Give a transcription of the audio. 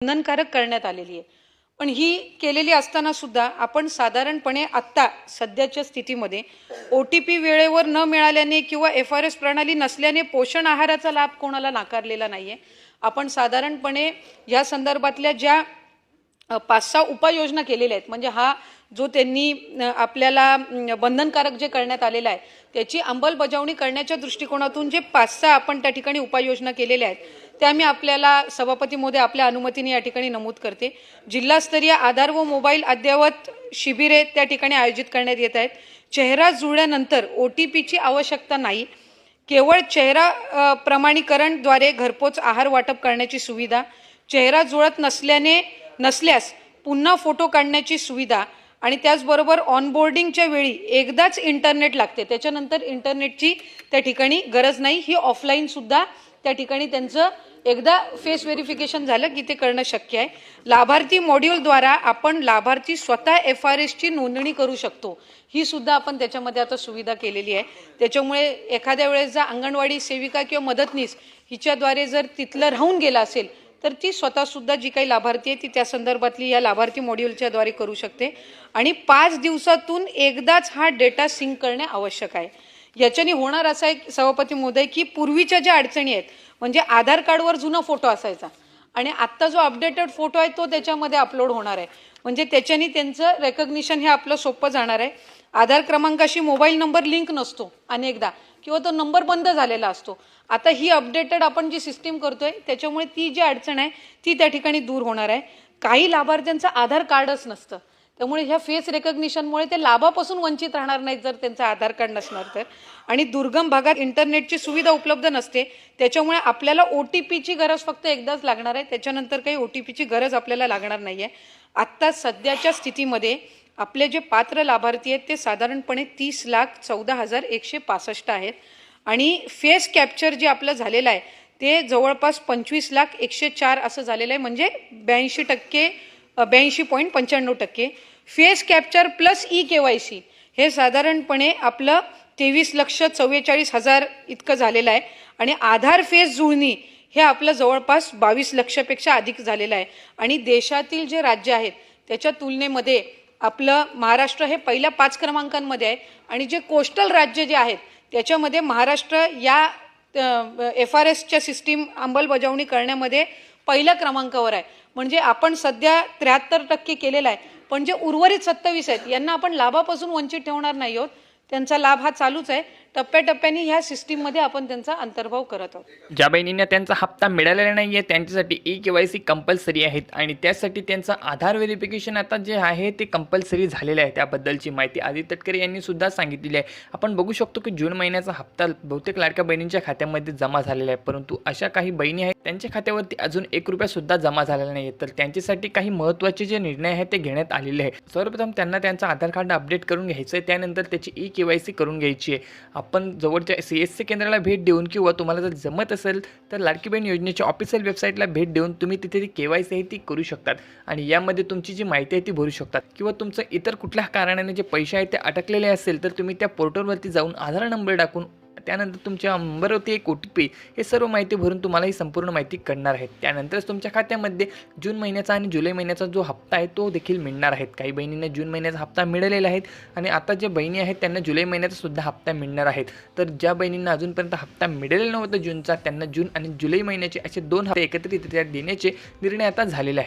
बंधनकारक करण्यात आलेली आहे. पण ही केलेली असताना सुद्धा आपण साधारणपणे आत्ता सध्याच्या स्थितीमध्ये ओ टी पी वेळेवर न मिळाल्याने किंवा एफ आर एस प्रणाली नसल्याने पोषण आहाराचा लाभ कोणाला नाकारलेला नाही आहे आपण साधारणपणे या संदर्भातल्या ज्या पाच सहा उपाययोजना केलेल्या आहेत म्हणजे हा जो त्यांनी आपल्याला बंधनकारक जे करण्यात आलेलं आहे त्याची अंमलबजावणी करण्याच्या दृष्टिकोनातून जे पाच सहा आपण त्या ठिकाणी उपाययोजना केलेल्या आहेत त्या मी आपल्याला सभापती मोदी आपल्या अनुमतीने या ठिकाणी नमूद करते. जिल्हास्तरीय आधार व मोबाईल अद्ययावत शिबिरे त्या ठिकाणी आयोजित करण्यात येत आहेत. चेहरा जुळल्यानंतर ओ टी पीची आवश्यकता नाही. केवळ चेहरा प्रमाणीकरणद्वारे घरपोच आहार वाटप करण्याची सुविधा चेहरा जुळत नसल्याने नसल्यास पुन्हा फोटो काढण्याची सुविधा आणि त्याचबरोबर ऑनबोर्डिंगच्या वेळी एकदाच इंटरनेट लागते. त्याच्यानंतर इंटरनेटची त्या ठिकाणी गरज नाही. ही ऑफलाईनसुद्धा त्या ठिकाणी त्यांचं एकदा फेस व्हेरिफिकेशन झालं की ते करणं शक्य आहे. लाभार्थी मॉड्यूलद्वारा आपण लाभार्थी स्वतः एफ आर एसची नोंदणी करू शकतो. ही सुद्धा आपण त्याच्यामध्ये आता सुविधा केलेली आहे. त्याच्यामुळे एखाद्या वेळेस जर अंगणवाडी सेविका किंवा मदतनीस हिच्याद्वारे जर तिथलं राहून गेलं असेल तर ती स्वतःसुद्धा जी काही लाभार्थी आहे ती त्या संदर्भातली या लाभार्थी मॉड्यूलच्याद्वारे करू शकते. आणि पाच दिवसातून एकदाच हा डेटा सिंक करणे आवश्यक आहे. याच्याने होणार असं आहे सभापती मोदय की पूर्वीच्या ज्या अडचणी आहेत म्हणजे आधार कार्डवर जुना फोटो असायचा आणि आत्ता जो अपडेटेड फोटो आहे तो त्याच्यामध्ये अपलोड होणार आहे. म्हणजे त्याच्याने त्यांचं रेकग्निशन हे आपलं सोपं जाणार आहे. आधार क्रमांकाशी मोबाईल नंबर लिंक नसतो अनेकदा किंवा तो नंबर बंद झालेला असतो. आता ही अपडेटेड आपण जी सिस्टीम करतोय त्याच्यामुळे ती जी अडचण आहे ती त्या ठिकाणी दूर होणार आहे. काही लाभार्थ्यांचं आधार कार्डच नसतं. त्यामुळे ह्या फेस रेकग्निशनमुळे ते लाभापासून वंचित राहणार नाहीत जर त्यांचं आधार कार्ड नसणार तर. आणि दुर्गम भागात इंटरनेटची सुविधा उपलब्ध नसते त्याच्यामुळे आपल्याला ओ टी पीची गरज फक्त एकदाच लागणार आहे. त्याच्यानंतर काही ओ टी पीची गरज आपल्याला लागणार नाही आहे आत्ता सध्याच्या स्थितीमध्ये आपले जे पात्र लाभार्थी आहेत ते साधारणपणे तीस लाख चौदा हजार एकशे पासष्ट आहेत. आणि फेस कॅप्चर जे आपलं झालेलं आहे ते जवळपास पंचवीस लाख एकशे चार असं झालेलं आहे. म्हणजे ब्याऐंशी टक्के ब्याऐंशी पॉईंट पंच्याण्णव टक्के. Face capture plus E K Y C हे साधारणपणे आपलं तेवीस लक्ष चव्वेचाळीस हजार इतकं झालेलं आहे. आणि आधार फेस जुळणी हे आपलं जवळपास बावीस लक्षपेक्षा अधिक झालेलं आहे. आणि देशातील जे राज्य आहेत त्याच्या तुलनेमध्ये आपलं महाराष्ट्र हे पहिल्या पाच क्रमांकांमध्ये आहे. आणि जे कोस्टल राज्य जे आहेत त्याच्यामध्ये महाराष्ट्र या एफ आर एसच्या सिस्टीम अंमलबजावणी करण्यामध्ये पहिल्या क्रमांकावर आहे. म्हणजे आपण सध्या त्र्याहत्तर टक्के केलेला आहे. पण जे उर्वरित सत्तावीस आहेत यांना आपण लाभापासून वंचित ठेवणार नाही आहोत. त्यांचा लाभ हा चालूच आहे. टप्प्याटप्प्याने ह्या सिस्टीममध्ये आपण त्यांचा अंतर्भाव करत आहोत. ज्या बहिणींना त्यांचा हप्ता मिळालेला नाही आहे त्यांच्यासाठी E K Y C compulsory आहेत आणि त्यासाठी त्यांचं आधार व्हेरिफिकेशन आता जे आहे ते कंपल्सरी झालेलं आहे. त्याबद्दलची माहिती आदित्य तटकरे यांनी सुद्धा सांगितलेली आहे. आपण बघू शकतो की जून महिन्याचा हप्ता बहुतेक लाडक्या बहिणींच्या खात्यामध्ये जमा झालेला आहे. परंतु अशा काही बहिणी आहेत त्यांच्या खात्यावरती अजून एक रुपयासुद्धा जमा झालेला नाही आहे तर त्यांच्यासाठी काही महत्त्वाचे जे निर्णय आहेत ते घेण्यात आलेले आहेत. सर्वप्रथम त्यांना त्यांचं आधार कार्ड अपडेट करून घ्यायचं आहे त्यानंतर त्याची ई के वाय सी करून घ्यायची आहे. आपण जवळच्या सी एस सी केंद्राला भेट देऊन किंवा तुम्हाला जर जमत असेल तर लाडकी बहीण योजनेच्या ऑफिशियल वेबसाईटला भेट देऊन तुम्ही तिथे ती के वाय सी आहे ती करू शकतात. आणि यामध्ये तुमची जी माहिती आहे ती भरू शकतात. किंवा तुमचं इतर कुठल्या कारणाने जे पैसे आहेत ते अटकलेले असेल तर तुम्ही त्या पोर्टलवरती जाऊन आधार नंबर टाकून त्यानंतर तुमच्या नंबरवरती एक ओ टी पी हे सर्व माहिती भरून तुम्हाला ही संपूर्ण माहिती कळणार आहे. त्यानंतरच तुमच्या खात्यामध्ये जून महिन्याचा आणि जुलै महिन्याचा जो हप्ता आहे तो देखील मिळणार आहेत. काही बहिणींना जून महिन्याचा हप्ता मिळालेला आहे आणि आता ज्या बहिणी आहेत त्यांना जुलै महिन्याचा सुद्धा हप्ता मिळणार आहेत. तर ज्या बहिणींना अजूनपर्यंत हप्ता मिळालेला नव्हता जूनचा त्यांना जून आणि जुलै महिन्याचे असे दोन हप्ते एकत्रितरित्या देण्याचे निर्णय आता झालेले आहे